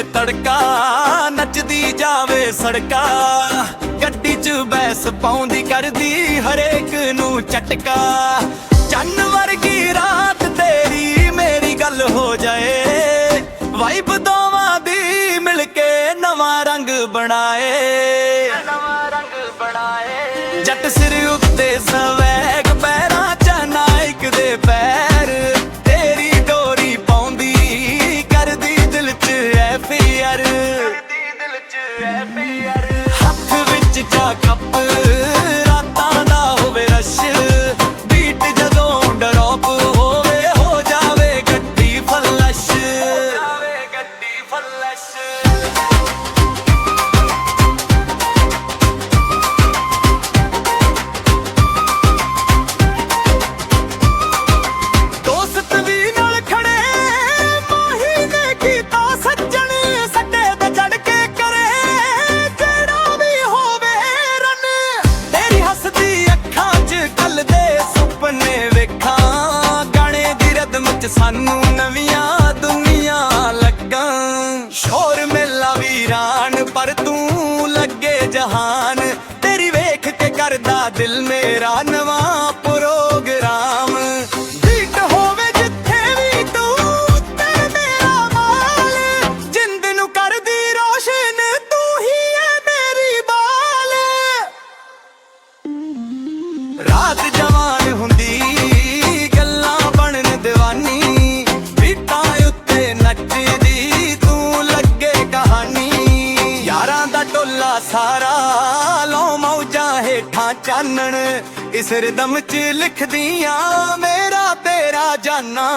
ਉੱਤੇ ਤੜਕਾ ਨੱਚਦੀ ਜਾਵੇ ਸੜਕਾ। ਗੱਡੀ 'ਚ ਬੈਸ ਪਾਉਂਦੀ ਕਰਦੀ ਹਰੇਕ ਨੂੰ ਚਟਕਾ ਚੰਨ ਵਰਗੀ ਰਾਤ ਤੇਰੀ ਮੇਰੀ ਗੱਲ ਹੋ ਜਾਏ। ਵਾਈਬ ਦੋਵਾਂ ਦੀ ਮਿਲ ਕੇ ਨਵਾਂ ਰੰਗ ਬਣਾਏ। ਨਵਾਂ ਰੰਗ ਬਣਾਏ। ਜੱਟ ਸਿਰ ਉੱਤੇ ਸਵੈਗ carinho. ਸਾਨੂੰ ਨਵੀਆਂ ਦੁਨੀਆਂ ਲੱਗਾਂ। ਸ਼ੋਰ ਮੇਲਾ ਵੀਰਾਨ, ਪਰ ਤੂੰ ਲੱਗੇ ਜਹਾਨ। ਤੇਰੀ ਵੇਖ ਕੇ ਕਰਦਾ ਦਿਲ ਮੇਰਾ ਨਵਾਂ ਪ੍ਰੋਗਰਾਮ। ਬੀਟ ਹੋਵੇ ਜਿੱਥੇ ਵੀ ਤੂੰ ਤੇ ਮੇਰਾ ਮਾਲ। ਜਿੰਦ ਨੂੰ ਕਰਦੀ ਰੋਸ਼ਨ, ਤੂੰ ਹੀ ਹੈ ਮੇਰੀ ਬਾਲ। ਰਾਤ ਜਾ ਸਾਰਾ ਲੋ ਮੌਜਾਂ ਹੇਠਾਂ ਚਾਨਣ। ਇਸ ਰਿਦਮ ਚ ਲਿਖਦੀਆਂ ਮੇਰਾ ਤੇਰਾ ਜਾਨਾ।